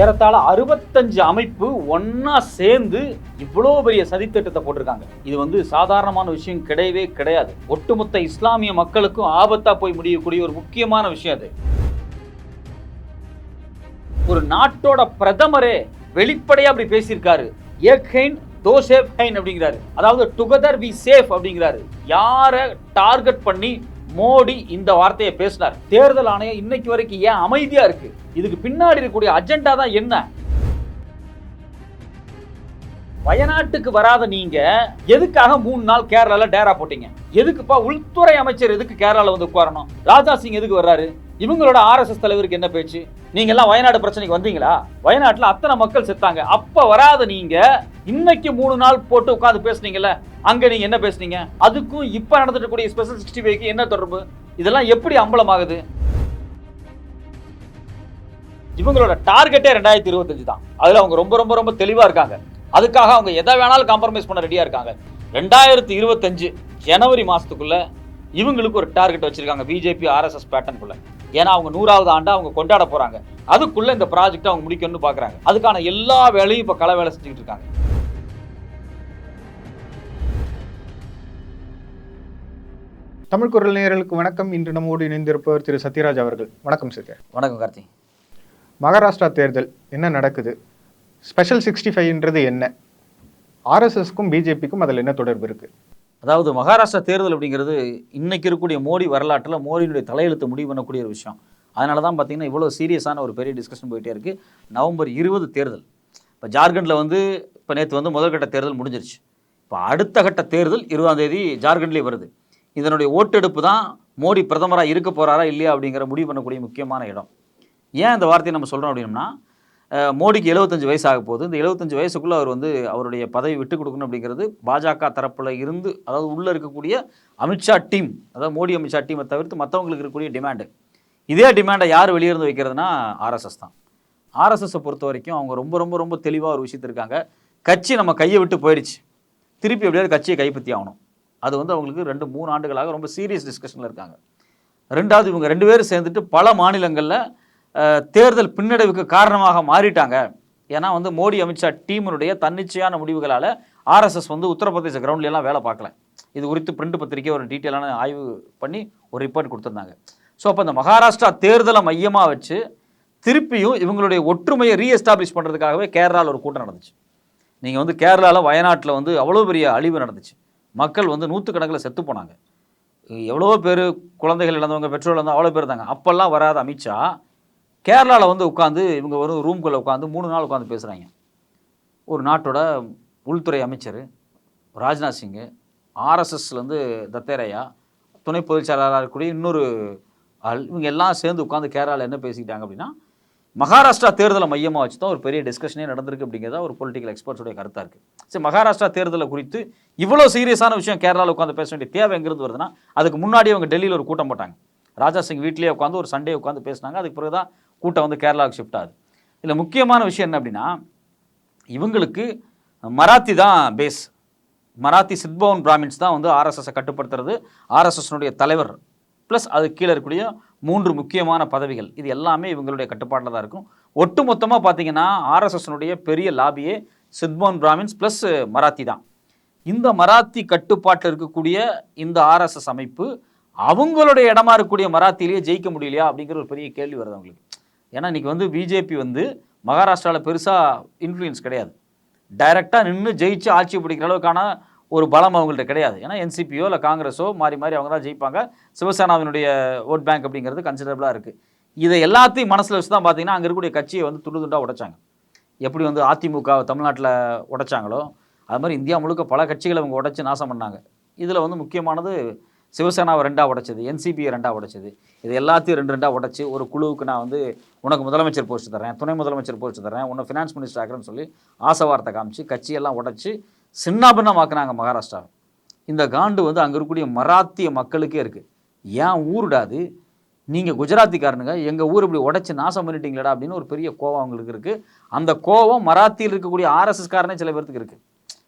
ஏறத்தாழ அறுபத்தஞ்சு அமைப்பு ஒன்றா சேர்ந்து இவ்வளோ பெரிய சதித்திட்டத்தை போட்டிருக்காங்க. இது வந்து சாதாரணமான விஷயம் கிடையவே கிடையாது. ஒட்டுமொத்த இஸ்லாமிய மக்களுக்கும் ஆபத்தா போய் முடியக்கூடிய ஒரு முக்கியமான விஷயம் அது. ஒரு நாட்டோட பிரதமரே வெளிப்படையா அப்படி பேசியிருக்காரு. ஏக் தோ சேஃப் ஹைன் அப்படிங்கிறாரு. அதாவது டுகெதர் வி சேஃப் அப்படிங்கிறாரு. யாரை டார்கெட் பண்ணி மோடி இந்த வார்த்தையை பேசினார். தேர்தல் ஆணையம் இன்னைக்கு வரைக்கும் ஏன் அமைதியா இருக்கு? இதுக்கு பின்னாடி இருக்கக்கூடிய அஜெண்டா தான் என்ன? வயநாட்டுக்கு வராத நீங்க எதுக்காக மூணு நாள் கேரளால டேரா போட்டீங்க? எதுக்குப்பா உள்துறை அமைச்சர் எதுக்கு கேரளால வந்து உட்காரணும்? ராஜா சிங் எதுக்கு வர்றாரு? இவங்களோட ஆர்எஸ்எஸ் தலைவருக்கு என்ன பேச்சு? நீங்க எல்லாம் வயநாடு பிரச்சனைக்கு வந்தீங்களா? வயநாட்டுல அத்தனை மக்கள் செத்தாங்க. அப்ப வராத நீங்க இன்னைக்கு மூணு நாள் போட்டு உட்காந்து பேசுனீங்கல்ல அங்க நீங்க என்ன பேசுனீங்க? அதுக்கும் இப்ப நடந்துட்டு கூடிய ஸ்பெஷல் சிக்ஸ்டி ஃபைவ்க்கு என்ன தொடர்பு? இதெல்லாம் எப்படி அம்பலமாகுது? இவங்களோட டார்கெட்டே ரெண்டாயிரத்தி இருபத்தஞ்சு தான் அதுல அவங்க ரொம்ப ரொம்ப ரொம்ப தெளிவா இருக்காங்க. அதுக்காக அவங்க எதை வேணாலும் காம்ப்ரமைஸ் பண்ண ரெடியா இருக்காங்க. ரெண்டாயிரத்தி இருபத்தஞ்சு ஜனவரி மாசத்துக்குள்ள இவங்களுக்கு ஒரு டார்கெட் வச்சிருக்காங்க பிஜேபி ஆர்எஸ்எஸ் பேட்டர்னுக்குள்ள ஏன்னா அவங்க நூறாவது ஆண்டு அவங்க கொண்டாட போறாங்க. அதுக்குள்ள இந்த ப்ராஜெக்ட் அவங்க முடிக்கணும்னு பாக்குறாங்க. அதுக்கான எல்லா வேலையும் இப்ப கள வேலை செஞ்சுக்கிட்டு இருக்காங்க. தமிழ் குரல் நேயர்களுக்கு வணக்கம். இன்று நம்மோடு இணைந்திருப்பவர் திரு சத்யராஜ் அவர்கள். வணக்கம் சத்யா. வணக்கம் கார்த்தி. மகாராஷ்டிரா தேர்தல் என்ன நடக்குது? ஸ்பெஷல் சிக்ஸ்டி ஃபைவ்ன்றது என்ன ஆர்எஸ்எஸ்க்கும் பிஜேபிக்கும் அதில் என்ன தொடர்பு இருக்குது அதாவது மகாராஷ்டிரா தேர்தல் அப்படிங்கிறது இன்றைக்கி இருக்கக்கூடிய மோடி வரலாற்றில் மோடியினுடைய தலையெழுத்து முடிவு பண்ணக்கூடிய ஒரு விஷயம். அதனால தான் பார்த்தீங்கன்னா இவ்வளோ சீரியஸான ஒரு பெரிய டிஸ்கஷன் போயிட்டே இருக்குது நவம்பர் இருபது தேர்தல். இப்போ ஜார்க்கண்டில் வந்து இப்போ நேற்று வந்து முதல்கட்ட தேர்தல் முடிஞ்சிருச்சு. இப்போ அடுத்த கட்ட தேர்தல் இருபதாம் தேதி ஜார்க்கண்ட்லேயே வருது. இதனுடைய ஓட்டெடுப்பு தான் மோடி பிரதமராக இருக்க போகிறாரா இல்லையா அப்படிங்கிற முடிவு பண்ணக்கூடிய முக்கியமான இடம். ஏன் இந்த வார்த்தையை நம்ம சொல்கிறோம் அப்படின்னா மோடிக்கு 75 வயசு ஆக போகுது. இந்த 75 வயசுக்குள்ளே அவர் வந்து அவருடைய பதவி விட்டு கொடுக்கணும் அப்படிங்கிறது பாஜக தரப்பில் இருந்து அதாவது உள்ளே இருக்கக்கூடிய அமித்ஷா டீம் அதாவது மோடி அமித்ஷா டீமை தவிர்த்து மற்றவங்களுக்கு இருக்கக்கூடிய டிமாண்டு. இதே டிமாண்டை யார் வெளியிருந்து வைக்கிறதுனா ஆர்எஸ்எஸ் தான். ஆர்எஸ்எஸ்ஸை பொறுத்த வரைக்கும் அவங்க ரொம்ப ரொம்ப ரொம்ப தெளிவாக ஒரு விஷயத்து இருக்காங்க. கட்சி நம்ம கையை விட்டு போயிடுச்சு. திருப்பி எப்படியாவது கட்சியை கைப்பற்றி ஆகணும். அது வந்து அவங்களுக்கு ரெண்டு மூணு ஆண்டுகளாக ரொம்ப சீரியஸ் டிஸ்கஷனில் இருக்காங்க. ரெண்டாவது இவங்க ரெண்டு பேரும் சேர்ந்துட்டு பல மாநிலங்களில் தேர்தல் பின்னடைவுக்கு காரணமாக மாறிட்டாங்க. ஏன்னா வந்து மோடி அமித்ஷா டீமினுடைய தன்னிச்சையான முடிவுகளால் ஆர்எஸ்எஸ் வந்து உத்தரப்பிரதேச கிரவுண்ட்லாம் எல்லாம் வேலை பார்க்கல. இது குறித்து பிரிண்ட் பத்திரிக்கை ஒரு டீட்டெயிலான ஆய்வு பண்ணி ஒரு ரிப்போர்ட் கொடுத்துருந்தாங்க. ஸோ அப்போ இந்த மகாராஷ்டிரா தேர்தலை மையமாக வச்சு திருப்பியும் இவங்களுடைய ஒற்றுமையை ரீஎஸ்டாப்ளிஷ் பண்ணுறதுக்காகவே கேரளாவில் ஒரு கூட்டம் நடந்துச்சு. நீங்கள் வந்து கேரளாவில் வயநாட்டில் வந்து அவ்வளோ பெரிய அழிவு நடந்துச்சு. மக்கள் வந்து நூற்றுக்கணக்கில் செத்து போனாங்க. எவ்வளோ பேர் குழந்தைகள் இழந்தவங்க பெற்றோர் இழந்தவங்க அவ்வளோ பேர் இருந்தாங்க. அப்போல்லாம் வராத அமித்ஷா கேரளாவில் வந்து உட்காந்து இவங்க ஒரு ரூம்குள்ளே உட்காந்து மூணு நாள் உட்காந்து பேசுகிறாங்க ஒரு நாட்டோட உள்துறை அமைச்சர் ராஜ்நாத் சிங்கு ஆர்எஸ்எஸ்லேருந்து தத்தேரையா துணை பொதுச் செயலாளராக இருக்கக்கூடிய இன்னொரு ஆள் இவங்க எல்லாம் சேர்ந்து உட்காந்து கேரளாவில் என்ன பேசிக்கிட்டாங்க அப்படின்னா மகாராஷ்டிரா தேர்தலை மையமாக வச்சு தான் ஒரு பெரிய டிஸ்கஷனே நடந்திருக்கு அப்படிங்கிறத ஒரு பொலிட்டிக்கல் எக்ஸ்பர்ட்ஸுடைய கருத்தாக இருக்குது சரி மகாராஷ்டிரா தேர்தலை குறித்து இவ்வளோ சீரியஸான விஷயம் கேரளாவில் உட்காந்து பேச வேண்டிய தேவை எங்கிருந்து வருதுன்னா அதுக்கு முன்னாடி அவங்க டெல்லியில் ஒரு கூட்டம் போட்டாங்க. ராஜா சிங் வீட்லேயே உட்காந்து ஒரு சண்டே உட்காந்து பேசினாங்க. அதுக்கு பிறகு தான் கூட்டம் வந்து கேரளாவுக்கு ஷிஃப்ட் ஆகுது. இதில் முக்கியமான விஷயம் என்ன அப்படின்னா இவங்களுக்கு மராத்தி தான் பேஸ் மராத்தி சித்பவன் பிராமின்ஸ் தான் வந்து ஆர்எஸ்எஸ்ஸை கட்டுப்படுத்துறது. ஆர்எஸ்எஸ்னுடைய தலைவர். ப்ளஸ் அது கீழே இருக்கக்கூடிய மூன்று முக்கியமான பதவிகள். இது எல்லாமே இவங்களுடைய கட்டுப்பாட்டில் தான் இருக்கும். ஒட்டு மொத்தமாக பார்த்தீங்கன்னா ஆர்எஸ்எஸ்னுடைய பெரிய லாபியே சித்பவன் பிராமின்ஸ் ப்ளஸ் மராத்தி தான். இந்த மராத்தி கட்டுப்பாட்டில் இருக்கக்கூடிய இந்த ஆர்எஸ்எஸ் அமைப்பு அவங்களுடைய இடமா இருக்கக்கூடிய மராத்திலேயே ஜெயிக்க முடியலையா அப்படிங்கிற ஒரு பெரிய கேள்வி வருது அவங்களுக்கு. ஏன்னா இன்றைக்கி வந்து பிஜேபி வந்து மகாராஷ்டிராவில் பெருசாக இன்ஃப்ளூயன்ஸ் கிடையாது. டைரெக்டாக நின்று ஜெயிச்சு ஆட்சி பிடிக்கிற அளவுக்கான ஒரு பலம் அவங்கள்ட்ட கிடையாது. ஏன்னா என்சிபியோ இல்லை காங்கிரஸோ மாறி மாறி அவங்க தான் ஜெயிப்பாங்க. சிவசேனாவினுடைய ஓட் பேங்க் அப்படிங்கிறது கன்சிடரபிளாக இருக்குது இதை எல்லாத்தையும் மனசில் வச்சு தான் பார்த்தீங்கன்னா அங்கே இருக்கக்கூடிய கட்சியை வந்து துண்டு துண்டாக உடைச்சாங்க. எப்படி வந்து அதிமுக தமிழ்நாட்டில் உடைச்சாங்களோ அது மாதிரி இந்தியா முழுக்க பல கட்சிகளை அவங்க உடைச்சி நாசம் பண்ணாங்க. இதில் வந்து முக்கியமானது சிவசேனாவை ரெண்டாக உடைச்சது என்சிபியை ரெண்டாக உடைச்சது. இது எல்லாத்தையும் ரெண்டு ரெண்டாக உடைச்சி ஒரு குழுவுக்கு நான் வந்து உனக்கு முதலமைச்சர் போஸ்ட் தரேன் துணை முதலமைச்சர் போஸ்ட் தரேன் உன்னை ஃபினான்ஸ் மினிஸ்டர் ஆகிறேன்னு சொல்லி ஆசை வார்த்தை காமிச்சு கட்சியெல்லாம் உடச்சி சின்னாபின்னமாக்குனாங்க மகாராஷ்டிராவை இந்த காண்டு வந்து அங்கே இருக்கக்கூடிய மராத்திய மக்களுக்கே இருக்குது ஏன் ஊருடாது நீங்கள் குஜராத்திக்காரனுங்க எங்கள் ஊர் இப்படி உடச்சி நாசம் பண்ணிட்டீங்களடா அப்படின்னு ஒரு பெரிய கோவம் அவங்களுக்கு இருக்குது அந்த கோவம் மராத்தியில் இருக்கக்கூடிய ஆர்எஸ்எஸ்காரனே சில பேர்த்துக்கு இருக்குது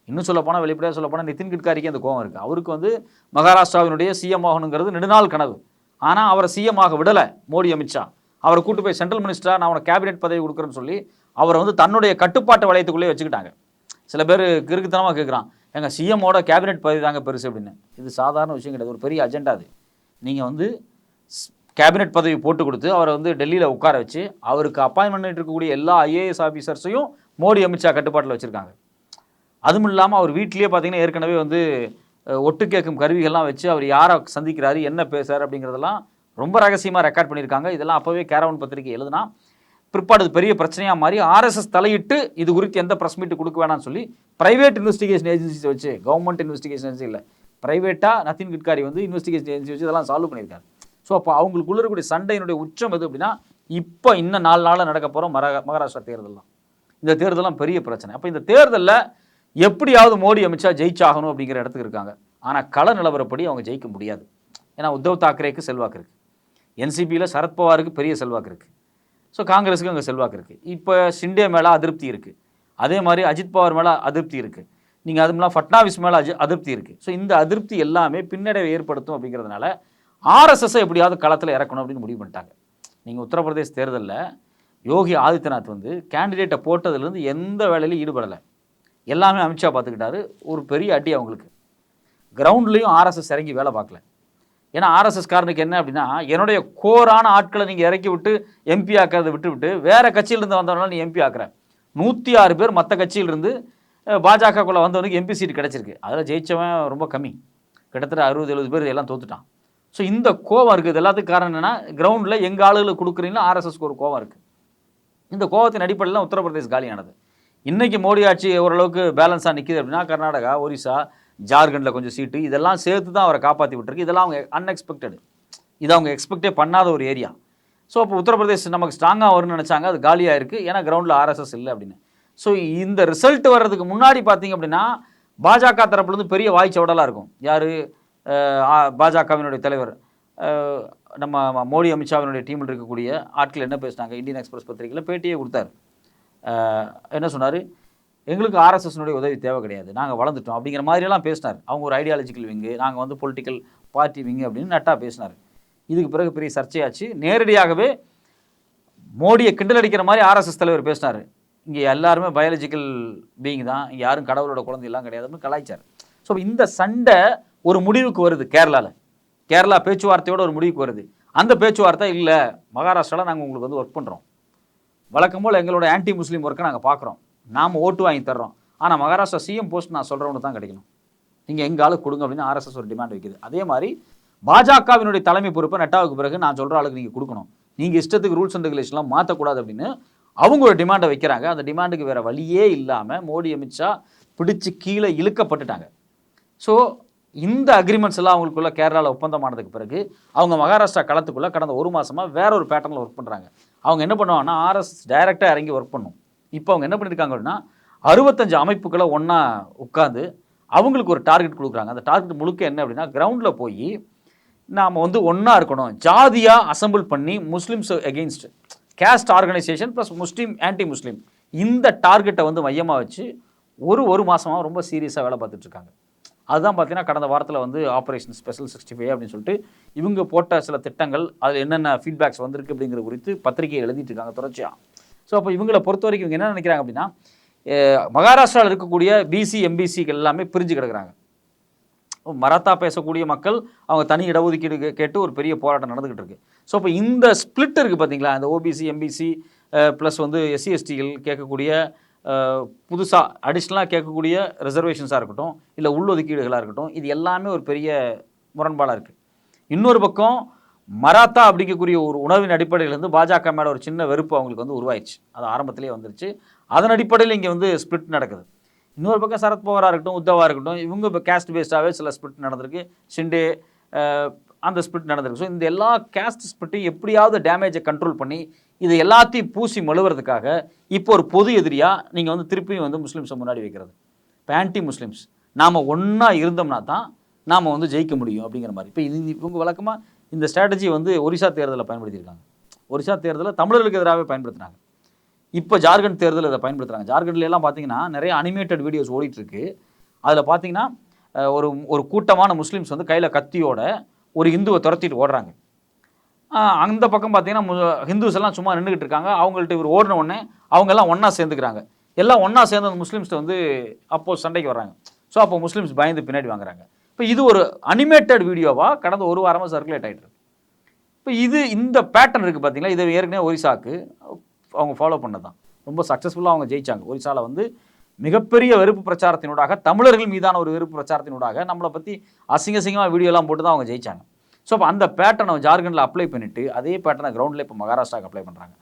இன்னும் சொல்லப்போனால் வெளிப்படையாக சொல்லப்போனால் நிதின் கட்காரிக்கு அந்த கோவம் இருக்குது அவருக்கு வந்து மகாராஷ்டிராவினுடைய சிஎம் ஆகணுங்கிறது நெடுநாள் கனவு. ஆனால் அவரை சிஎம் ஆக விடலை மோடி அமித்ஷா. அவரை கூட்டு போய் சென்ட்ரல் மினிஸ்டராக நான் அவனை கேபினெட் பதவி கொடுக்குறேன்னு சொல்லி அவரை வந்து தன்னுடைய கட்டுப்பாட்டு வளையத்துக்குள்ளேயே வச்சுக்கிட்டாங்க. சில பேர் கிறுக்குத்தனமாக கேட்குறான் எங்கள் சிஎம்மோட கேபினெட் பதவி தாங்க பெருசு அப்படின்னு. இது சாதாரண விஷயம் கிடையாது. ஒரு பெரிய அஜெண்டா அது. நீங்கள் வந்து கேபினெட் பதவி போட்டு கொடுத்து அவரை வந்து டெல்லியில் உட்கார வச்சு அவருக்கு அப்பாயின்மெண்ட் இருக்கக்கூடிய எல்லா ஐஏஎஸ் ஆஃபீஸர்ஸையும் மோடி அமித்ஷா கட்டுப்பாட்டில் வச்சுருக்காங்க. அதுவும் இல்லாமல் அவர் வீட்லேயே பார்த்தீங்கன்னா ஏற்கனவே வந்து ஒட்டு கேட்கும் கருவிகள்லாம் வச்சு அவர் யாரை சந்திக்கிறாரு என்ன பேசுறாரு அப்படிங்கிறதெல்லாம் ரொம்ப ரகசியமாக ரெக்கார்ட் பண்ணியிருக்காங்க. இதெல்லாம் அப்போவே கேரவன் பத்திரிகை எழுதுனா பிற்பாடு பெரிய பிரச்சனையாக மாறி ஆர்எஸ்எஸ் தலையிட்டு இது குறித்து எந்த ப்ரெஸ் மீட்டு கொடுக்க வேணாம்னு சொல்லி ப்ரைவேட் இன்வெஸ்டிகேஷன் ஏஜென்சிஸ் வச்சு கவர்மெண்ட் இன்வெஸ்டிகேஷன் ஏஜென்சி இல்லை ப்ரைவேட்டாக நத்தின் கிட்காரி வந்து இன்வெஸ்டிகேஷன் ஏஜென்சி வச்சு இதெல்லாம் சால்வ் பண்ணியிருக்காரு. ஸோ அப்போ அவங்களுக்குள்ள இருக்கக்கூடிய சண்டையினுடைய உச்சம் எது அப்படின்னா இப்போ இன்னும் நாலு நாளில் நடக்க போகிற மரா மகாராஷ்டிரா தேர்தலாம் இந்த தேர்தலாம் பெரிய பிரச்சனை. அப்போ இந்த தேர்தலில் எப்படியாவது மோடி அமித்ஷா ஜெயிச்சாகணும் அப்படிங்கிற இடத்துக்கு இருக்காங்க. ஆனால் கள நிலவரப்படி அவங்க ஜெயிக்க முடியாது. ஏன்னா உத்தவ் தாக்கரேக்கு செல்வாக்கு இருக்குது என்சிபியில் சரத்பவாருக்கு பெரிய செல்வாக்கு இருக்குது ஸோ காங்கிரஸுக்கு அங்கே செல்வாக்கு இருக்குது இப்போ ஷிண்டே மேலே அதிருப்தி இருக்குது அதே மாதிரி அஜித் பவார் மேலே அதிருப்தி இருக்குது நீங்கள் அது ஃபட்னாவிஸ் மேலே அஜி அதிருப்தி இருக்குது ஸோ இந்த அதிருப்தி எல்லாமே பின்னடைவை ஏற்படுத்தும் அப்படிங்கிறதுனால ஆர்எஸ்எஸ்ஸை எப்படியாவது களத்தில் இறக்கணும் அப்படின்னு முடிவு பண்ணிட்டாங்க. நீங்கள் உத்தரப்பிரதேச தேர்தலில் யோகி ஆதித்யநாத் வந்து கேண்டிடேட்டை போட்டதுலேருந்து எந்த வேலையிலும் ஈடுபடலை. எல்லாமே அமித்ஷா பார்த்துக்கிட்டாரு. ஒரு பெரிய அடி அவங்களுக்கு. கிரவுண்ட்லேயும் ஆர்எஸ்எஸ் இறங்கி வேலை பார்க்கல. ஏன்னா ஆர்எஸ்எஸ் காரனுக்கு என்ன அப்படின்னா என்னுடைய கோரான ஆட்களை நீங்கள் இறக்கி விட்டு எம்பி ஆக்கிறத விட்டு விட்டு வேறு கட்சியிலிருந்து வந்தவனால நீ எம்பி ஆக்குற. நூற்றி ஆறு பேர் மற்ற கட்சியிலிருந்து பாஜகக்குள்ளே வந்தவனுக்கு எம்பி சீட் கிடச்சிருக்கு. அதில் ஜெயிச்சவன் ரொம்ப கம்மி. கிட்டத்தட்ட அறுபது எழுபது பேர் எல்லாம் தோத்துட்டான். ஸோ இந்த கோவம் இருக்குது இது எல்லாத்துக்கும் காரணம் என்னென்னா கிரவுண்டில் எங்கள் ஆளுகளுக்கு கொடுக்குறீங்களா ஆர்எஸ்எஸ்க்கு ஒரு கோவம் இருக்குது இந்த கோவத்தின் அடிப்படையில் உத்தரப்பிரதேஷ் காலியானது. இன்றைக்கி மோடி ஆட்சி ஓரளவுக்கு பேலன்ஸாக நிற்கிது அப்படின்னா கர்நாடகா ஒரிசா ஜார்க்கண்டில் கொஞ்சம் சீட்டு இதெல்லாம் சேர்த்து தான் அவரை காப்பாற்றி விட்டுருக்கு. இதெல்லாம் அவங்க அன்எக்ஸ்பெக்டடு இது அவங்க எக்ஸ்பெக்டே பண்ணாத ஒரு ஏரியா ஸோ அப்போ உத்தரப்பிரதேஷ் நமக்கு ஸ்ட்ராங்காக வரும்னு நினச்சாங்க. அது காலியாக இருக்குது ஏன்னா கிரவுண்டில் ஆர்எஸ்எஸ் இல்லை அப்படின்னு. ஸோ இந்த ரிசல்ட் வர்றதுக்கு முன்னாடி பார்த்தீங்க அப்படின்னா பாஜக தரப்புலேருந்து பெரிய வாய்ச்சவடலாக இருக்கும். யார்? பாஜகவினுடைய தலைவர். நம்ம மோடி அமித்ஷாவினுடைய டீமில் இருக்கக்கூடிய ஆட்கள் என்ன பேசினாங்க? இந்தியன் எக்ஸ்பிரஸ் பத்திரிகையில் பேட்டியே கொடுத்தாரு. என்ன சொன்னார்? எங்களுக்கு ஆர்எஸ்எஸ்னுடைய உதவி தேவை கிடையாது. நாங்கள் வளர்ந்துட்டோம். அப்படிங்கிற மாதிரியெல்லாம் பேசினார். அவங்க ஒரு ஐடியாலஜிக்கல் விங்கு நாங்கள் வந்து பொலிட்டிக்கல் பார்ட்டி விங்கு அப்படின்னு நட்டா பேசினார். இதுக்கு பிறகு பெரிய சர்ச்சையாச்சு. நேரடியாகவே மோடியை கிண்டல் அடிக்கிற மாதிரி ஆர்எஸ்எஸ் தலைவர் பேசினார். இங்கே எல்லாருமே பயாலஜிக்கல் பீயிங் தான். இங்கே யாரும் கடவுளோட குழந்தையெல்லாம் கிடையாதுன்னு கலாய்ச்சார். ஸோ இந்த சண்டை ஒரு முடிவுக்கு வருது கேரளாவில் கேரளா பேச்சுவார்த்தையோட ஒரு முடிவுக்கு வருது. அந்த பேச்சுவார்த்தை இல்லை. மகாராஷ்டிராவில் நாங்கள் உங்களுக்கு வந்து ஒர்க் பண்ணுறோம் வழக்கம் போல் எங்களோட ஆன்டி முஸ்லீம் ஒர்க்கை நாங்கள் பார்க்குறோம். நாம் ஓட்டு வாங்கி தர்றோம். ஆனால் மகாராஷ்டிரா சிஎம் போஸ்ட் நான் சொல்கிறவனு தான் கிடைக்கணும். நீங்கள் எங்கள் ஆளுக்கு கொடுங்க அப்படின்னு ஆர்எஸ்எஸ் ஒரு டிமாண்ட் வைக்குது. அதே மாதிரி பாஜகவினுடைய தலைமை பொறுப்பை நட்டாவுக்கு பிறகு நான் சொல்கிற ஆளுக்கு நீங்கள் கொடுக்கணும். நீங்கள் இஷ்டத்துக்கு ரூல்ஸ் அண்ட் ரெகுலேஷன்லாம் மாற்றக்கூடாது அப்படின்னு அவங்க ஒரு டிமாண்டை வைக்கிறாங்க. அந்த டிமாண்டுக்கு வேறு வழியே இல்லாமல் மோடி அமித்ஷா பிடிச்சு கீழே இழுக்கப்பட்டுட்டாங்க. ஸோ இந்த அக்ரிமெண்ட்ஸ் எல்லாம் அவங்களுக்குள்ள கேரளாவில் ஒப்பந்தமானதுக்கு பிறகு அவங்க மகாராஷ்டிரா களத்துக்குள்ளே கடந்த ஒரு மாதமாக வேற ஒரு பேட்டர்னில் ஒர்க் பண்ணுறாங்க அவங்க என்ன பண்ணுவாங்கன்னா ஆர்எஸ் டைரெக்டாக இறங்கி ஒர்க் பண்ணும். இப்போ அவங்க என்ன பண்ணியிருக்காங்க அப்படின்னா அறுபத்தஞ்சு அமைப்புகளை ஒன்றா உட்காந்து அவங்களுக்கு ஒரு டார்கெட் கொடுக்குறாங்க. அந்த டார்கெட் முழுக்க என்ன அப்படின்னா கிரவுண்டில் போய் நாம் வந்து ஒன்றா இருக்கணும். ஜாதியாக அசெம்பிள் பண்ணி Muslims against caste organisation plus Muslim anti Muslim இந்த டார்கெட்டை வந்து மையமாக வச்சு ஒரு ஒரு மாதமாக ரொம்ப சீரியஸாக வேலை பார்த்துட்ருக்காங்க அதுதான் பார்த்தீங்கன்னா கடந்த வாரத்தில் வந்து ஆப்ரேஷன் ஸ்பெஷல் சிக்ஸ்டி ஃபைவ் அப்படின்னு சொல்லிட்டு இவங்க போட்ட சில திட்டங்கள் அதில் என்னென்ன ஃபீட்பேக்ஸ் வந்திருக்கு அப்படிங்கிறது குறித்து பத்திரிகை எழுதிட்டு இருக்காங்க தொடர்ச்சியாக ஸோ அப்போ இவங்களை பொறுத்த வரைக்கும் இவங்க என்ன நினைக்கிறாங்க அப்படின்னா மகாராஷ்டிராவில் இருக்கக்கூடிய பிசி எம்பிசிகள் எல்லாமே பிரிஞ்சு கிடக்குறாங்க. மராத்தா பேசக்கூடிய மக்கள் அவங்க தனி இடஒதுக்கீடு கேட்டு ஒரு பெரிய போராட்டம் நடந்துகிட்டு இருக்கு. ஸோ இப்போ இந்த ஸ்பிளிட் இருக்குது பார்த்தீங்களா இந்த ஓபிசி எம்பிசி ப்ளஸ் வந்து எஸ்சி எஸ்டிகள் கேட்கக்கூடிய புதுசாக அடிஷ்னலாக கேட்கக்கூடிய ரிசர்வேஷன்ஸாக இருக்கட்டும் இல்லை உள்ளொதுக்கீடுகளாக இருக்கட்டும் இது எல்லாமே ஒரு பெரிய முரண்பாடாக இருக்குது இன்னொரு பக்கம் மராத்தா அப்படிங்கக்கூடிய ஒரு உணர்வின் அடிப்படையிலேருந்து பாஜக மேலே ஒரு சின்ன வெறுப்பு அவங்களுக்கு வந்து உருவாயிடுச்சு. அது ஆரம்பத்திலேயே வந்துருச்சு. அதன் அடிப்படையில் இங்கே வந்து ஸ்பிளிட் நடக்குது. இன்னொரு பக்கம் சரத்பவாராக இருக்கட்டும் உத்தவாக இருக்கட்டும் இவங்க இப்போ கேஸ்ட் பேஸ்டாகவே சில ஸ்பிளிட் நடந்திருக்கு. ஷிண்டே அந்த ஸ்பிளிட் நடந்திருக்கு. ஸோ இந்த எல்லா கேஸ்ட் ஸ்பிளிட்டையும் எப்படியாவது டேமேஜை கண்ட்ரோல் பண்ணி இதை எல்லாத்தையும் பூசி மழுவுறதுக்காக இப்போ ஒரு பொது எதிரியாக நீங்கள் வந்து திருப்பியும் வந்து முஸ்லீம்ஸை முன்னாடி வைக்கிறது. இப்போ ஆன்டி முஸ்லீம்ஸ் நாம் ஒன்றா இருந்தோம்னா தான் நாம் வந்து ஜெயிக்க முடியும் அப்படிங்கிற மாதிரி. இப்போ இது இவங்க வழக்கமாக இந்த ஸ்ட்ராட்டஜி வந்து ஒரிசா தேர்தலில் பயன்படுத்தியிருக்காங்க. ஒரிசா தேர்தலில் தமிழர்களுக்கு எதிராகவே பயன்படுத்தினாங்க. இப்போ ஜார்க்கண்ட் தேர்தலில் இதை பயன்படுத்துகிறாங்க ஜார்க்கண்ட்ல எல்லாம் பார்த்தீங்கன்னா நிறைய அனிமேட்டட் வீடியோஸ் ஓடிட்டுருக்கு அதில் பார்த்தீங்கன்னா ஒரு ஒரு கூட்டமான முஸ்லீம்ஸ் வந்து கையில் கத்தியோட ஒரு இந்துவை துரத்திட்டு ஓடுறாங்க. அந்த பக்கம் பார்த்தீங்கன்னா மு- ஹிந்துஸ் எல்லாம் சும்மா நின்றுக்கிட்டு இருக்காங்க. அவங்கள்ட்ட இவர் ஓடின உடனே அவங்கெல்லாம் ஒன்றா சேர்ந்துக்கிறாங்க. எல்லாம் ஒன்றா சேர்ந்து அந்த முஸ்லீம்ஸ்ட்டு வந்து அப்போது சண்டைக்கு வர்றாங்க. ஸோ அப்போ முஸ்லீம்ஸ் பயந்து பின்னாடி வாங்குறாங்க. இப்போ இது ஒரு அனிமேட்டட் வீடியோவாக கடந்த ஒரு வாரமாக சர்க்குலேட் ஆகிட்டு இருக்கு. இப்போ இது இந்த பேட்டர்ன் இருக்குது பார்த்தீங்களா இதை ஏற்கனவே ஒரிசாக்கு அவங்க ஃபாலோ பண்ணதான் ரொம்ப சக்ஸஸ்ஃபுல்லாக அவங்க ஜெயிச்சாங்க. ஒரிசாவில் வந்து மிகப்பெரிய வெறுப்பு பிரச்சாரத்தினூடாக தமிழர்கள் மீதான ஒரு வெறுப்பு பிரச்சாரத்தினூடாக நம்மளை பற்றி அசிங்க அசிங்கமாக வீடியோலாம் போட்டு தான் அவங்க ஜெயிச்சாங்க. ஸோ அப்போ அந்த பேட்டர்னை ஜார்க்கண்டில் அப்ளை பண்ணிவிட்டு அதே பேட்டர்னை கிரவுண்டில் இப்போ மகாராஷ்டிராவுக்கு அப்ளை பண்ணுறாங்க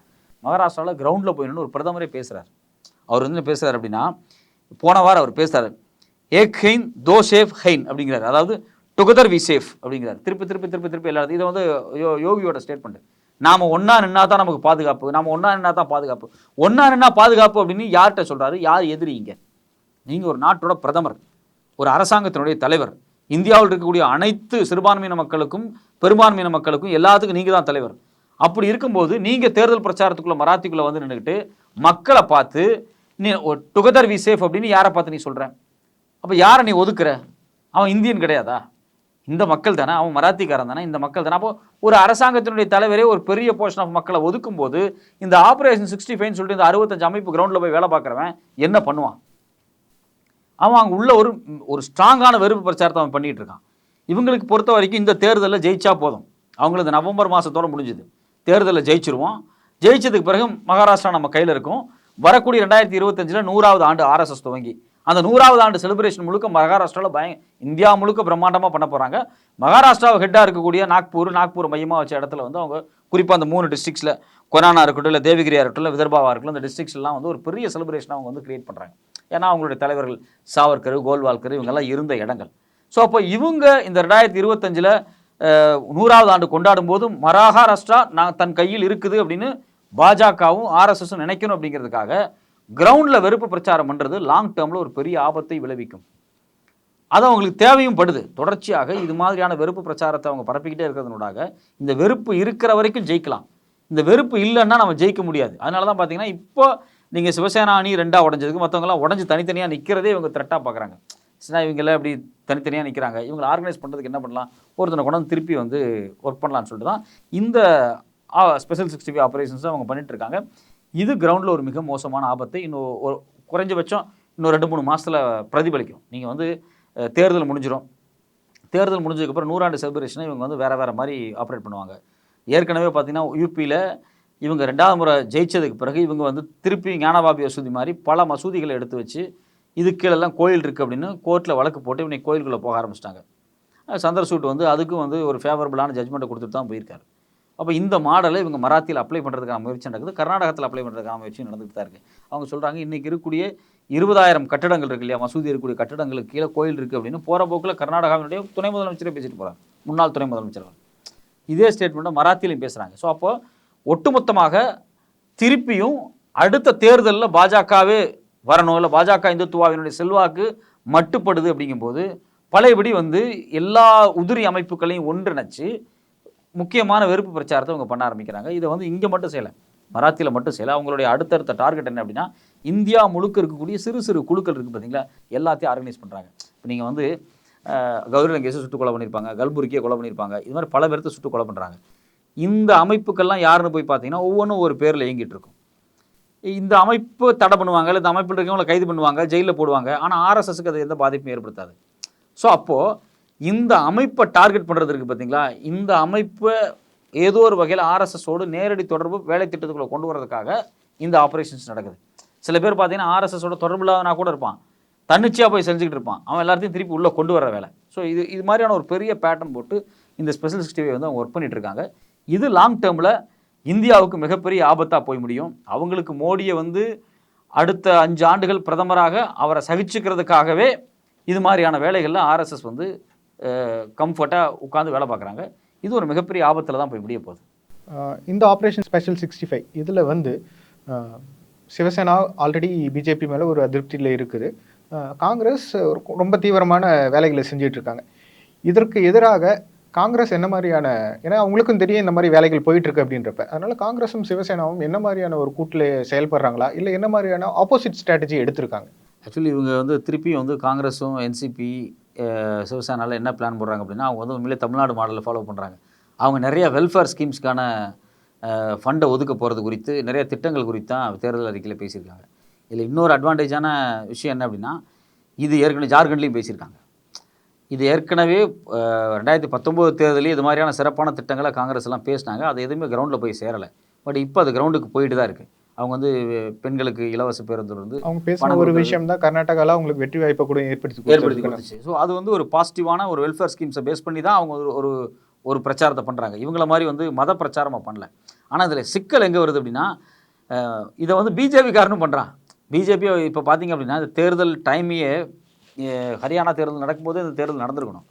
மகாராஷ்டிராவில் கிரவுண்டில் போய் ஒரு பிரதமரே பேசுகிறார் அவர் வந்து என்ன பேசுகிறார் அப்படின்னா போன வாரம் அவர் பேசுகிறார் ஏக் ஹெயின் தோ சேஃப் ஹெயின் அப்படிங்கிறார். அதாவது டுகெதர் வி சேஃப் அப்படிங்கிறார். திருப்பி திருப்பி திருப்பி திருப்பி எல்லாரும் இதை வந்து யோ- யோகியோட ஸ்டேட்மெண்ட் நாம் ஒன்றா நின்னா தான் நமக்கு பாதுகாப்பு. நாம ஒன்றா நின்னா தான் பாதுகாப்பு. ஒன்றா நின்னா பாதுகாப்பு அப்படின்னு யார்கிட்ட சொல்கிறாரு யார் எதிரிங்க நீங்கள் ஒரு நாட்டோட பிரதமர் ஒரு அரசாங்கத்தினுடைய தலைவர். இந்தியாவில் இருக்கக்கூடிய அனைத்து சிறுபான்மையின மக்களுக்கும் பெரும்பான்மையின மக்களுக்கும் எல்லாத்துக்கும் நீங்கள் தான் தலைவர். அப்படி இருக்கும்போது நீங்கள் தேர்தல் பிரச்சாரத்துக்குள்ளே மராத்திக்குள்ளே வந்து நின்றுக்கிட்டு மக்களை பார்த்து நீ டுகெதர் வி சேஃப் அப்படின்னு யாரை பார்த்து நீ சொல்கிறேன் அப்போ யாரை நீ ஒதுக்குற? அவன் இந்தியன் கிடையாதா? இந்த மக்கள் தானே அவன் மராத்திக்காரன் தானே இந்த மக்கள் தானே. அப்போ ஒரு அரசாங்கத்தினுடைய தலைவரே ஒரு பெரிய போர்ஷன் ஆஃப் மக்களை ஒதுக்கும் போது இந்த ஆப்ரேஷன் சிக்ஸ்டி ஃபைவ்னு சொல்லிட்டு இந்த அறுபத்தஞ்சு அமைப்பு கிரவுண்டில் போய் வேலை பார்க்குறவன் என்ன பண்ணுவான்? அவன் அங்கே உள்ள ஒரு ஒரு ஸ்ட்ராங்கான வெறுப்பு பிரச்சாரத்தை அவன் பண்ணிட்டு இருக்கான். இவங்களுக்கு பொறுத்த வரைக்கும் இந்த தேர்தலில் ஜெயிச்சா போதும். அவங்களுக்கு இந்த நவம்பர் மாதத்தோட முடிஞ்சுது. தேர்தலில் ஜெயிச்சிருவோம். ஜெயிச்சதுக்கு பிறகு மகாராஷ்டிரா நம்ம கையில் இருக்கும். வரக்கூடிய ரெண்டாயிரத்தி இருபத்தஞ்சில் நூறாவது ஆண்டு ஆர்எஸ்எஸ் துவங்கி. அந்த நூறாவது ஆண்டு செலிப்ரேஷன் முழுக்க மகாராஷ்டிராவில் பய இந்தியா முழுக்க பிரம்மாண்டமாக பண்ண போகிறாங்க மகாராஷ்டிராவை ஹெட்டாக இருக்கக்கூடிய நாக்பூர் நாக்பூர் மையமாக வச்ச இடத்துல வந்து அவங்க குறிப்பாக அந்த மூணு டிஸ்ட்ரிக்ஸில் கொரானா இருக்கட்டும் இல்லை தேவகிரியா இருக்கட்டும் இல்லை விதர்பாவாக இருக்கட்டும் இந்த டிஸ்ட்ரிக்ஸ்லாம் வந்து ஒரு பெரிய செலிப்ரேஷன் அவங்க வந்து கிரியேட் பண்ணுறாங்க ஏன்னா அவங்களுடைய தலைவர்கள் சாவர்கர் கோல்வால்கர் இவங்கெல்லாம் இருந்த இடங்கள். ஸோ அப்போ இவங்க இந்த ரெண்டாயிரத்தி இருபத்தஞ்சில் நூறாவது ஆண்டு கொண்டாடும் போது மகாராஷ்டிரா நான் தன் கையில் இருக்குது அப்படின்னு பாஜகவும் ஆர்எஸ்எஸும் நினைக்கணும் அப்படிங்கிறதுக்காக கிரவுண்டில் வெறுப்பு பிரச்சாரம் பண்ணுறது லாங் டேர்மில் ஒரு பெரிய ஆபத்தை விளைவிக்கும். அது அவங்களுக்கு தேவையும் படுது. தொடர்ச்சியாக இது மாதிரியான வெறுப்பு பிரச்சாரத்தை அவங்க பரப்பிக்கிட்டே இருக்கிறதுனூடாக இந்த வெறுப்பு இருக்கிற வரைக்கும் ஜெயிக்கலாம். இந்த வெறுப்பு இல்லைன்னா நம்ம ஜெயிக்க முடியாது. அதனால தான் பார்த்தீங்கன்னா இப்போ நீங்கள் சிவசேனா அணி ரெண்டாக உடஞ்சதுக்கு மற்றவங்கலாம் உடஞ்சி தனித்தனியாக நிற்கிறதே இவங்க த்ரெட்டாக பார்க்குறாங்க சின்ன இவங்கெல்லாம் அப்படி தனித்தனியாக நிற்கிறாங்க இவங்களை ஆர்கனைஸ் பண்ணுறதுக்கு என்ன பண்ணலாம்? ஒருத்தனை கொண்டு வந்து திருப்பி வந்து ஒர்க் பண்ணலான்னு சொல்லிட்டு தான் இந்த ஸ்பெஷல் சிக்ஸ்டி ஃபைவ் ஆப்ரேஷன்ஸும் அவங்க பண்ணிட்டு இருக்காங்க. இது கிரவுண்டில் ஒரு மிக மோசமான ஆபத்தை இன்னும் ஒரு குறைஞ்சபட்சம் இன்னும் ரெண்டு மூணு மாதத்தில் பிரதிபலிக்கும். நீங்கள் வந்து தேர்தல் முடிஞ்சிடும் தேர்தல் முடிஞ்சதுக்கப்புறம் நூறாண்டு செலிப்ரேஷனை இவங்க வந்து வேறு வேறு மாதிரி ஆப்ரேட் பண்ணுவாங்க. ஏற்கனவே பார்த்தீங்கன்னா யூபியில் இவங்க ரெண்டாவது முறை ஜெயிச்சதுக்கு பிறகு இவங்க வந்து திருப்பி ஞானபாபி மசூதி மாதிரி பல மசூதிகளை எடுத்து வச்சு இது கீழெல்லாம் கோயில் இருக்குது அப்படின்னு கோர்ட்டில் வழக்கு போட்டு இவனை கோயிலுக்குள்ளே போக ஆரம்பிச்சிட்டாங்க. சந்திரசூட் வந்து அதுக்கும் வந்து ஒரு ஃபேவரபுளான ஜட்மெண்ட்டை கொடுத்துட்டு தான் போயிருக்காரு. அப்போ இந்த மாடலை இவங்க மராத்தியில் அப்ளை பண்ணுறதுக்கான முயற்சி நடக்குது. கர்நாடகத்தில் அப்ளை பண்ணுறதுக்கான முயற்சி நடந்துட்டு தான் இருக்குது அவங்க சொல்கிறாங்க இன்றைக்கி இருக்கக்கூடிய இருபதாயிரம் கட்டடங்கள் இருக்கு இல்லையா? மசூதி இருக்கக்கூடிய கட்டடங்களுக்கு கீழே கோயில் இருக்குது அப்படின்னு போகிற போக்கில் கர்நாடகாவினுடைய துணை முதலமைச்சரே பேசிட்டு போகிறாங்க முன்னாள் துணை முதலமைச்சர் இதே ஸ்டேட்மெண்ட்டை மராத்தியிலையும் பேசுகிறாங்க ஸோ அப்போ ஒட்டுமொத்தமாக திருப்பியும் அடுத்த தேர்தலில் பாஜகவே வரணும் இல்லை பாஜக இந்துத்துவாவினுடைய செல்வாக்கு மட்டுப்படுது அப்படிங்கும்போது பழையபடி வந்து எல்லா உதிரி அமைப்புகளையும் ஒன்றிணைச்சு முக்கியமான வெறுப்பு பிரச்சாரத்தை அவங்க பண்ண ஆரம்பிக்கிறாங்க. இதை வந்து இங்கே மட்டும் செய்யலை. மராத்தியில் மட்டும் செய்யலை. அவங்களுடைய அடுத்தடுத்த டார்கெட் என்ன அப்படின்னா இந்தியா முழுக்க இருக்கக்கூடிய சிறு சிறு குழுக்கள் இருக்குது பார்த்தீங்களா எல்லாத்தையும் ஆர்கனைஸ் பண்ணுறாங்க இப்போ நீங்கள் வந்து கௌரி லங்கேஷை சுட்டு கொலை பண்ணியிருப்பாங்க கல்புர்கியை கொலை பண்ணியிருப்பாங்க இது மாதிரி பல பேர்த்த சுட்டு கொலை பண்ணுறாங்க இந்த அமைப்புக்கெல்லாம் யாருன்னு போய் பார்த்தீங்கன்னா ஒவ்வொன்றும் ஒரு பேரில் இயங்கிட்டு இருக்கும். இந்த அமைப்பு தடை பண்ணுவாங்க இல்லை இந்த அமைப்பில் இருக்கவங்களை கைது பண்ணுவாங்க ஜெயிலில் போடுவாங்க. ஆனால் ஆர்எஸ்எஸ்க்கு அது எந்த பாதிப்பும் ஏற்படுத்தாது. ஸோ அப்போது இந்த அமைப்பை டார்கெட் பண்ணுறது இருக்குது பார்த்தீங்களா இந்த அமைப்பை ஏதோ ஒரு வகையில் ஆர்எஸ்எஸோடு நேரடி தொடர்பு வேலை திட்டத்துக்குள்ளே கொண்டு வரதுக்காக இந்த ஆப்ரேஷன்ஸ் நடக்குது. சில பேர் பார்த்தீங்கன்னா ஆர்எஸ்எஸோட தொடர்பு இல்லாதனா கூட இருப்பான். தன்னிச்சையாக போய் செஞ்சுக்கிட்டு இருப்பான். அவன் எல்லாத்தையும் திருப்பி உள்ளே கொண்டு வர வேலை. ஸோ இது இது மாதிரியான ஒரு பெரிய பேட்டர்ன் போட்டு இந்த ஸ்பெஷல் சிக்ஸ்டி வந்து அவங்க ஒர்க் பண்ணிகிட்டு இருக்காங்க. இது லாங் டேர்மில் இந்தியாவுக்கு மிகப்பெரிய ஆபத்தாக போய் முடியும். அவங்களுக்கு மோடியை வந்து அடுத்த அஞ்சு ஆண்டுகள் பிரதமராக அவரை சகிச்சுக்கிறதுக்காகவே இது மாதிரியான வேலைகளில் ஆர்எஸ்எஸ் வந்து கம்ஃபர்ட்டாக உட்காந்து வேலை பார்க்குறாங்க. இது ஒரு மிகப்பெரிய ஆபத்தில் தான் போய் முடிய போகுது. இந்த ஆப்ரேஷன் ஸ்பெஷல் சிக்ஸ்டி ஃபைவ் இதில் வந்து சிவசேனா ஆல்ரெடி பிஜேபி மேலே ஒரு அதிருப்தியில் இருக்குது. காங்கிரஸ் ஒரு ரொம்ப தீவிரமான வேலைகளை செஞ்சுட்டு இருக்காங்க. இதற்கு எதிராக காங்கிரஸ் என்ன மாதிரியான ஏன்னா அவங்களுக்கும் தெரியும் இந்த மாதிரி வேலைகள் போயிட்டு இருக்கு அப்படின்றப்ப. அதனால காங்கிரஸும் சிவசேனாவும் என்ன மாதிரியான ஒரு கூட்டில் செயல்படுறாங்களா? இல்லை என்ன மாதிரியான ஆப்போசிட் ஸ்ட்ராட்டஜி எடுத்திருக்காங்க? ஆக்சுவலி இவங்க வந்து திருப்பி வந்து காங்கிரஸும் என்சிபி சிவசேனாவில் என்ன பிளான் போடுறாங்க அப்படின்னா அவங்க வந்து உண்மையிலே தமிழ்நாடு மாடலில் ஃபாலோ பண்ணுறாங்க அவங்க நிறைய வெல்ஃபேர் ஸ்கீம்ஸ்க்கான ஃபண்டை ஒதுக்க போகிறது குறித்து நிறைய திட்டங்கள் குறித்து தான் தேர்தல் அறிக்கையில் பேசியிருக்காங்க. இதில் இன்னொரு அட்வான்டேஜான விஷயம் என்ன அப்படின்னா இது ஏற்கனவே ஜார்க்கண்ட்லேயும் பேசியிருக்காங்க. இது ஏற்கனவே ரெண்டாயிரத்தி பத்தொம்போது தேர்தலையும் இது மாதிரியான சிறப்பான திட்டங்களை காங்கிரஸ் எல்லாம் பேசினாங்க. அது எதுவுமே கிரவுண்டில் போய் சேரலை. பட் இப்போ அது கிரவுண்டுக்கு போயிட்டு தான் இருக்குது அவங்க வந்து பெண்களுக்கு இலவச பேருந்து வந்து அவங்க பேசின ஒரு. விஷயம் தான் கர்நாடகாவில் அவங்களுக்கு வெற்றி வாய்ப்பை கூட ஏற்படுத்தி ஏற்படுத்தி. கொடுத்துச்சு ஸோ அது வந்து ஒரு பாசிட்டிவான ஒரு வெல்ஃபேர் ஸ்கீம்ஸை பேஸ் பண்ணி தான் அவங்க ஒரு ஒரு பிரச்சாரத்தை பண்ணுறாங்க இவங்கள மாதிரி வந்து மத பிரச்சாரமாக பண்ணல ஆனால் இதில் சிக்கல் எங்கே வருது அப்படின்னா இதை வந்து பிஜேபி காரனும் பண்ணுறான் பிஜேபி இப்போ பார்த்தீங்க அப்படின்னா இந்த தேர்தல் டைமையே ஹரியானா தேர்தல் நடக்கும்போது இந்த தேர்தல் நடந்திருக்கணும்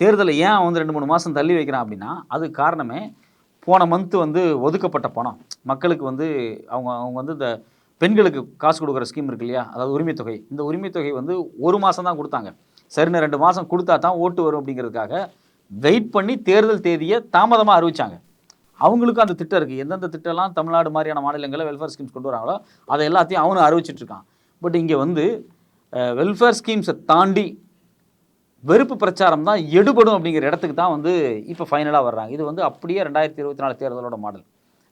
தேர்தலை ஏன் வந்து ரெண்டு மூணு மாதம் தள்ளி வைக்கிறான் அப்படின்னா அது காரணமே போன மந்த் வந்து ஒதுக்கப்பட்ட பணம். மக்களுக்கு வந்து அவங்க அவங்க வந்து இந்த பெண்களுக்கு காசு கொடுக்குற ஸ்கீம் இருக்கு இல்லையா? அதாவது உரிமைத்தொகை. இந்த உரிமைத்தொகை வந்து ஒரு மாதம் தான் கொடுத்தாங்க. சரின்னு ரெண்டு மாதம் கொடுத்தா தான் ஓட்டு வரும் அப்படிங்கிறதுக்காக வெயிட் பண்ணி தேர்தல் தேதியை தாமதமாக அறிவித்தாங்க அவங்களுக்கும் அந்த திட்டம் இருக்குது எந்தெந்த திட்டம்லாம் தமிழ்நாடு மாதிரியான மாநிலங்களில் வெல்ஃபேர் ஸ்கீம்ஸ் கொண்டு வராங்களோ அதை எல்லாத்தையும் அவனும் அறிவிச்சிட்ருக்கான் பட் இங்கே வந்து வெல்ஃபேர் ஸ்கீம்ஸை தாண்டி வெறுப்பு பிரச்சாரம் தான் எடுபடும் அப்படிங்கிற இடத்துக்கு தான் வந்து இப்போ ஃபைனலாக வர்றாங்க. இது வந்து அப்படியே ரெண்டாயிரத்தி இருபத்தி நாலு தேர்தலோட மாடல்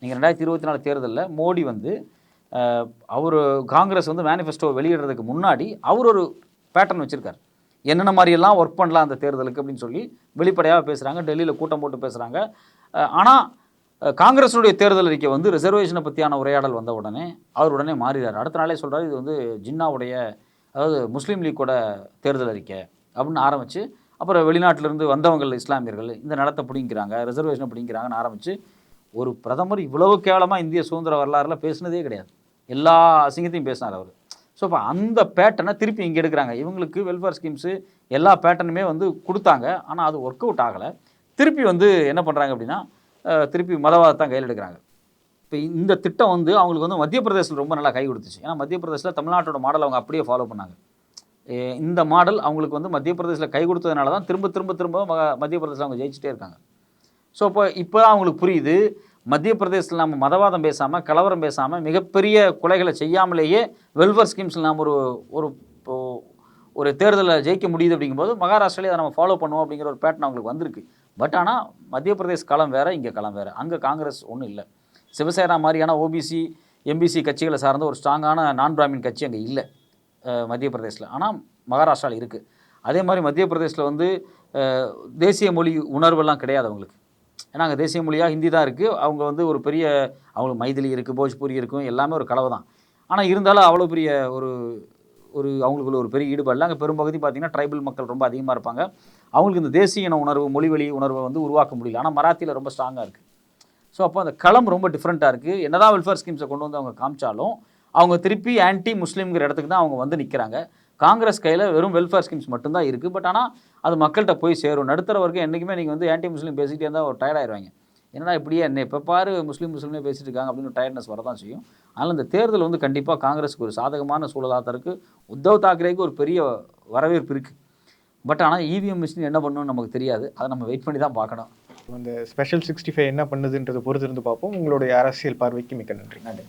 நீங்கள் ரெண்டாயிரத்தி இருபத்தி நாலு தேர்தலில் மோடி வந்து அவர் காங்கிரஸ் வந்து மேனிஃபெஸ்டோ வெளியிடுறதுக்கு முன்னாடி அவர் ஒரு பேட்டர்ன் வச்சுருக்கார். என்னென்ன மாதிரியெல்லாம் ஒர்க் பண்ணலாம் அந்த தேர்தலுக்கு அப்படின்னு சொல்லி வெளிப்படையாக பேசுகிறாங்க டெல்லியில் கூட்டம் போட்டு பேசுகிறாங்க ஆனால் காங்கிரஸுடைய தேர்தல் அறிக்கை வந்து ரிசர்வேஷனை பற்றியான உரையாடல் வந்த உடனே அவர் உடனே மாறினார் அடுத்த நாளே சொல்கிறார் இது வந்து ஜின்னாவுடைய அதாவது முஸ்லீம் லீக்கோட தேர்தல் அறிக்கை. அப்படின்னு ஆரம்பித்து அப்புறம் வெளிநாட்டிலேருந்து வந்தவங்கள் இஸ்லாமியர்கள் இந்த நிலத்தை பிடிங்கிறாங்க ரிசர்வேஷனை பிடிங்கிறாங்கன்னு ஆரம்பித்து ஒரு பிரதமர் இவ்வளவு கேவலமாக இந்திய சுதந்திர வரலாறுல பேசினதே கிடையாது. எல்லா அசிங்கத்தையும் பேசினார் அவர். ஸோ இப்போ அந்த பேட்டனை திருப்பி இங்கே எடுக்கிறாங்க. இவங்களுக்கு வெல்ஃபேர் ஸ்கீம்ஸு எல்லா பேட்டனுமே வந்து கொடுத்தாங்க. ஆனால் அது ஒர்க் அவுட் ஆகலை. திருப்பி வந்து என்ன பண்ணுறாங்க அப்படின்னா திருப்பி மதவாதத்தான் கையில் எடுக்கிறாங்க. இப்போ இந்த திட்டம் வந்து அவங்களுக்கு வந்து மத்திய பிரதேசத்தில் ரொம்ப நல்லா கை கொடுத்துச்சு. ஏன்னா மத்திய பிரதேசத்தில் தமிழ்நாட்டோட மாடல் அவங்க அப்படியே ஃபாலோ பண்ணாங்க. இந்த மாடல் அவங்களுக்கு வந்து மத்திய பிரதேசில் கை கொடுத்ததுனால தான் திரும்ப திரும்ப திரும்ப ம- மத்திய பிரதேசம் அவங்க ஜெயிச்சிட்டே இருக்காங்க. ஸோ இப்போ இப்போ தான் அவங்களுக்கு புரியுது மத்திய பிரதேசத்தில் நம்ம மதவாதம் பேசாமல் கலவரம் பேசாமல் மிகப்பெரிய கொலைகளை செய்யாமலேயே வெல்ஃபேர் ஸ்கீம்ஸில் நாம் ஒரு ஒரு ஒரு தேர்தலில் ஜெயிக்க முடியுது அப்படிங்கும்போது மகாராஷ்டிராலே அதை நம்ம ஃபாலோ பண்ணுவோம் அப்படிங்கிற ஒரு பேட்டர்ன் அவங்களுக்கு வந்திருக்கு. பட் ஆனால் மத்திய பிரதேஷ் களம் வேறு இங்கே களம் வேறு. அங்கே காங்கிரஸ் ஒன்றும் இல்லை. சிவசேனா மாதிரியான ஓபிசி எம்பிசி கட்சிகளை சார்ந்த ஒரு ஸ்ட்ராங்கான நான் பிராமின் கட்சி அங்கே இல்லை. மத்திய பிரதேசில் ஆனால் மகாராஷ்டிராவில் இருக்குது அதே மாதிரி மத்திய பிரதேசில் வந்து தேசிய மொழி உணர்வெல்லாம் கிடையாது அவங்களுக்கு. ஏன்னா அங்கே தேசிய மொழியாக ஹிந்தி தான் இருக்குது அவங்க வந்து ஒரு பெரிய அவங்களுக்கு மைதிலி இருக்குது போஜ்பூரி இருக்கும் எல்லாமே ஒரு கலவை தான். ஆனால் இருந்தாலும் அவ்வளோ பெரிய ஒரு ஒரு அவங்களுக்குள்ள ஒரு பெரிய ஈடுபாடு அங்கே பெரும்பகுதி பார்த்திங்கன்னா ட்ரைபல் மக்கள் ரொம்ப அதிகமாக இருப்பாங்க. அவங்களுக்கு இந்த தேசிய இன உணர்வு மொழிவெளி உணர்வை வந்து உருவாக்க முடியல. ஆனால் மராத்தியில் ரொம்ப ஸ்ட்ராங்காக இருக்குது ஸோ அப்போ அந்த களம் ரொம்ப டிஃப்ரெண்ட்டாக இருக்குது என்னதான் வெல்ஃபேர் ஸ்கீம்ஸை கொண்டு வந்து அவங்க காமிச்சாலும் அவங்க திருப்பி ஆன்டி முஸ்லீம்ங்கிற இடத்துக்கு தான் அவங்க வந்து நிற்கிறாங்க காங்கிரஸ் கையில் வெறும் வெல்ஃபேர் ஸ்கீம்ஸ் மட்டும்தான் இருக்குது பட் ஆனால் அது மக்கள்கிட்ட போய் சேரும். நடுத்தர வர்க்கம் என்றைக்குமே நீங்கள் வந்து ஆன்டி முஸ்லீம் பேசிக்கிட்டே இருந்தால் ஒரு ஆயிருவாங்க. என்னடா இப்படியே என்ன எப்போ பாரு முஸ்லீம் முஸ்லீம்னே பேசிட்டு இருக்காங்க அப்படின்னு டயர்ட்னஸ் வரதான் செய்யும். அதனால் இந்த தேர்தல் வந்து கண்டிப்பாக காங்கிரஸுக்கு ஒரு சாதகமான சூழலாக தான் இருக்குது உத்தவ் தாக்கரேக்கு ஒரு பெரிய வரவேற்பு இருக்குது பட் ஆனால் இவிஎம் மிஷின் என்ன பண்ணணும்னு நமக்கு தெரியாது. அதை நம்ம வெயிட் பண்ணி தான் பார்க்கணும். அந்த ஸ்பெஷல் சிக்ஸ்டி ஃபைவ் என்ன பண்ணுதுன்றதை பொறுத்திருந்து பார்ப்போம். உங்களுடைய அரசியல் பார்வைக்கு மிக்க நன்றி. நன்றி.